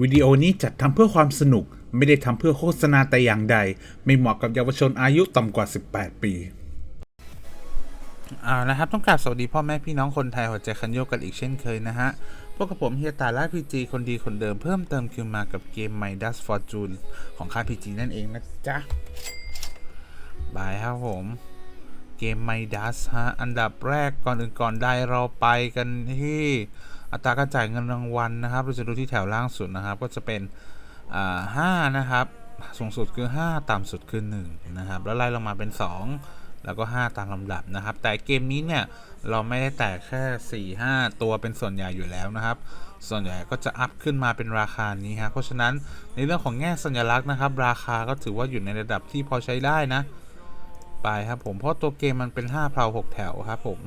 วิดีโอนี้จัดทำเพื่อความสนุก ไม่ได้ทำเพื่อโฆษณาแต่อย่างใด ไม่เหมาะกับเยาวชนอายุต่ำกว่า 18 ปีอ่านะครับ ต้องกราบสวัสดีพ่อแม่พี่น้องคนไทยหัวใจคันโยกกันอีกเช่นเคยนะฮะ พวกกับผมเฮียตาล่าพีจีคนดีคนเดิมเพิ่มเติมคือมากับเกม My Dust Fortune ของค่ายพีจีนั่นเองนะจ๊ะ บายครับผมเกม My Dust ฮะ อันดับแรกก่อนอื่นก่อนใดเราไปกันที่ อัตราการจ่ายเงินรางวัลนะครับเราจะดูที่แถวล่างสุดนะครับ ก็จะเป็นห้านะครับ สูงสุดคือ 5 ต่ำสุดคือ1นะครับ แล้วไล่ลงมาเป็น 2 แล้วก็ 5 ตามลำดับนะครับ แต่เกมนี้เนี่ยเราไม่ได้แตกแค่ 4 5 ตัวเป็นส่วนใหญ่อยู่แล้วนะครับ ส่วนใหญ่ก็จะอัพขึ้นมาเป็นราคานี้ฮะ เพราะฉะนั้นในเรื่องของแง่สัญลักษณ์นะครับ ราคาก็ถือว่าอยู่ในระดับที่พอใช้ได้นะ ไปครับผม เพราะตัวเกมมันเป็น5เพลา6แถวครับผม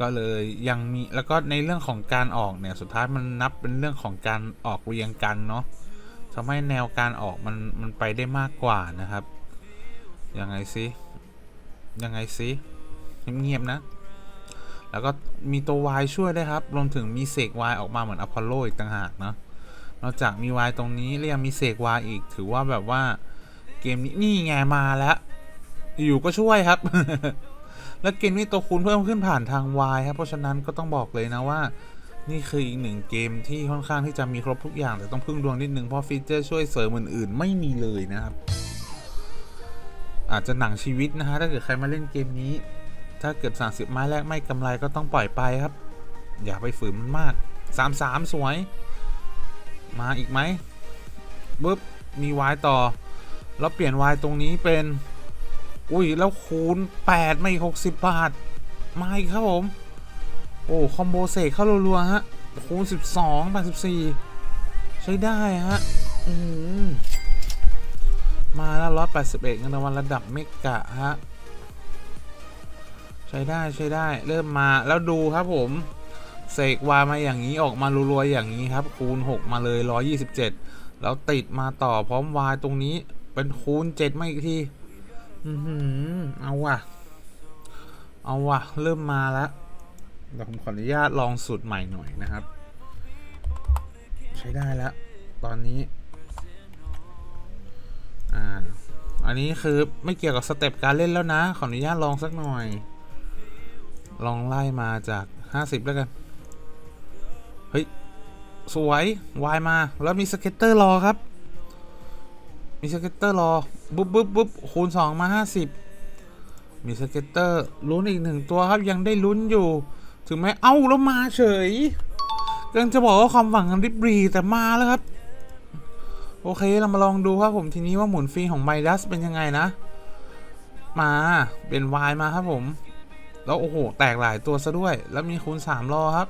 ก็เลยยังมีแล้วก็ในเรื่องของการออกเนี่ยสุดท้ายมันนับเป็นเรื่องของการออกเรียงกันเนาะทำให้แนวการออกมันมันไปได้มากกว่านะครับ ยังไงซิยังไงซิเงียบๆนะ แล้วก็มีตัว Y ช่วยได้ครับ รวมถึงมีเสก Y ออกมาเหมือนอพอลโลอีกต่างหากเนาะนอกจากมี Y ตรงนี้แล้วยังมีเสก Y อีกถือว่าแบบว่าเกมนี้นี่ไงมาแล้ว อยู่ก็ช่วยครับ แล้วเกมนี้ตัวคูณเพิ่มขึ้นผ่านทาง Y ครับ เพราะฉะนั้นก็ต้องบอกเลยนะว่า นี่คืออีกหนึ่งเกมที่ค่อนข้างที่จะมีครบทุกอย่าง แต่ต้องพึ่งดวงนิดนึงเพราะฟีเจอร์ช่วยเสริมอื่นๆ ไม่มีเลยนะครับ อาจจะหนังชีวิตนะฮะถ้าเกิดใครมาเล่นเกมนี้ ถ้าเกิด 30 ไม้แรกไม่กำไรก็ต้องปล่อยไปครับ อย่าไปฝืนมันมาก 33 สวย มาอีกไหมปึ๊บมีวายต่อ แล้วเปลี่ยนวายตรงนี้เป็น อุ้ย แล้วคูณ 8 ไม่60บาท มาอีกครับผม โอ้ คอมโบเสกเข้ารัวๆฮะ คูณ 12 84 ใช้ได้ฮะ อือหือมาแล้ว181เงินรางวัลระดับเมกะฮะ ใช้ได้ใช้ได้ เริ่มมาแล้วดูครับผม เสกวามาอย่างนี้ออกมารัวๆอย่างนี้ครับ คูณ 6 มาเลย127แล้วติดมาต่อพร้อมวายตรงนี้เป็นคูณ 7 มาอีกที อือหือเอาว่ะ เอาว่ะ เริ่มมาแล้วเดี๋ยวผมขออนุญาตลองสูตรใหม่หน่อยนะครับ ใช้ได้แล้ว ตอนนี้ อ่า อันนี้คือไม่เกี่ยวกับสเต็ปการเล่นแล้วนะ ขออนุญาตลองสักหน่อย ลองไล่มาจาก50แล้วกัน เฮ้ย สวย วายมา แล้วมีสเก็ตเตอร์รอครับ มีสเก็ตเตอร์รอบุ๊บบุ๊บบุ๊บคูณ 2 มา 50 มีสเก็ตเตอร์ลุ้นอีกหนึ่งตัวครับยังได้ลุ้นอยู่ ถึงแม้เอ้าแล้วมาเฉยกังจะบอกว่าความหวังกันริบรีแต่มาแล้วครับ โอเคเรามาลองดูครับผมทีนี้ว่าหมุนฟรีของไมดัสเป็นยังไงนะ มาเป็นวายมาครับผม แล้วโอ้โห แตกหลายตัวซะด้วย แล้วมีคูณ 3 รอครับ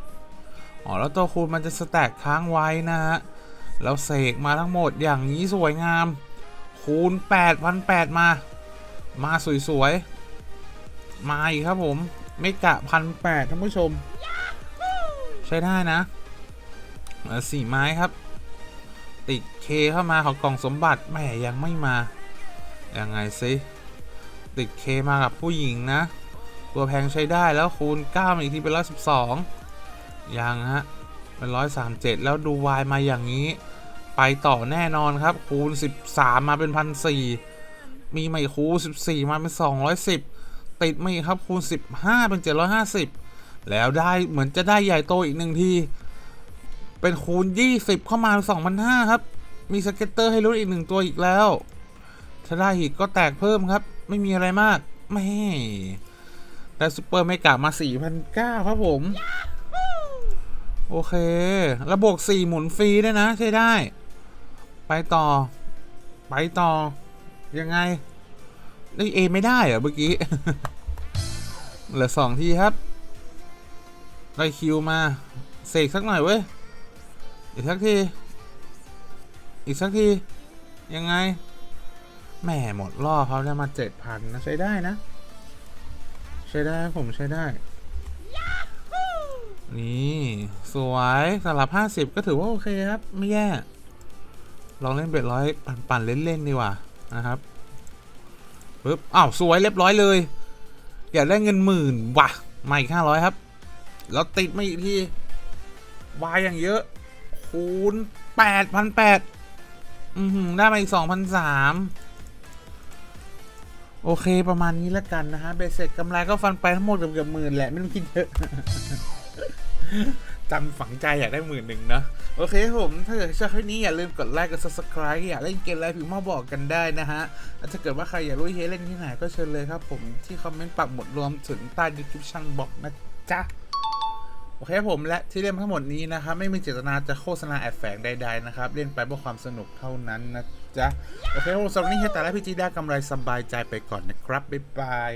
อ๋อแล้วตัวคูณมันจะสแต็กค้างไว้นะฮะแล้วเสกมาทั้งหมดอย่างนี้สวยงาม คูณ8,008มา มาสวยๆ มาอีกครับผม ไม่กะพันแปดท่านผู้ชม ใช้ได้นะสี่ไม้ครับ ติดเคเข้ามาของกล่องสมบัติแหมยังไม่มา ยังไงซิติดเคมากับผู้หญิงนะ ตัวแพงใช้ได้แล้วคูณ9มาอีกทีเป็น112ยังฮะเป็น137แล้วดูวายมาอย่างนี้ ไปต่อแน่นอนครับ คูณ 13 มาเป็น1,400มีไม่คูณ 14 มาเป็น 210 ติดไม่ครับคูณ 15 เป็น 750 แล้วได้เหมือนจะได้ใหญ่โตอีกหนึ่งที เป็นคูณ 20 เข้ามา2,500ครับ มีสเก็ตเตอร์ให้ลุ้นอีกหนึ่งตัวอีกแล้ว ถ้าได้อีกก็แตกเพิ่มครับ ไม่มีอะไรมากไม่ได้ซูเปอร์เมกามา 4,900 ครับผม โอเค ระบบ4หมุนฟรีด้วยนะ ใช้ได้ ไปต่อ ไปต่อ ยังไงนี่เอไม่ได้เหรอเมื่อกี้ เหลือสองทีครับ ได้คิวมาเสกสักหน่อยเว้ย อีกสักที อีกสักที ยังไง แหม่หมดล่อเขาได้มาเจ็ดพันนะ ใช้ได้นะ ใช้ได้ครับผมใช้ได้ นี่ สวยสำหรับห้าสิบก็ถือว่าโอเคครับ ไม่แย่ ลองเล่นเบ็ดร้อยปั่นๆเล่นๆดีกว่านะครับปึ๊บอ้าวสวยเรียบร้อยเลย อยากได้เงินหมื่นว่ะมาอีกห้าร้อยครับ แล้วติดมาอีกทีวายอย่างเยอะ คูณแปดพันแปดอือหือได้มาอีกสองพันสามโอเคประมาณนี้แล้วกันนะฮะเบสเสร็จกำไรก็ฟันไปทั้งหมดเกือบเกือบหมื่นแหละ ไม่ต้องคิดเยอะ จำฝังใจอยากได้หมื่นหนึ่งนะ โอเคครับผม ถ้าเกิดชอบคลิปนี้อย่าลืมกดไลค์กด subscribe อยากเล่นเกมอะไรพิมพ์มาบอกกันได้นะฮะถ้าเกิดว่าใครอยากรู้เฮเล่นที่ไหนก็เชิญเลยครับผมที่คอมเมนต์ปักหมดรวมถึงใต้ description box นะจ๊ะโอเคผมและที่เล่นทั้งหมดนี้นะครับไม่มีเจตนาจะโฆษณาแอบแฝงใดๆนะครับ เล่นไปเพื่อความสนุกเท่านั้นนะจ๊ะ โอเคครับผมสำหรับวันนี้เฮยแต่และพี่จีได้กำไรสบายใจไปก่อนนะครับ บ๊ายบาย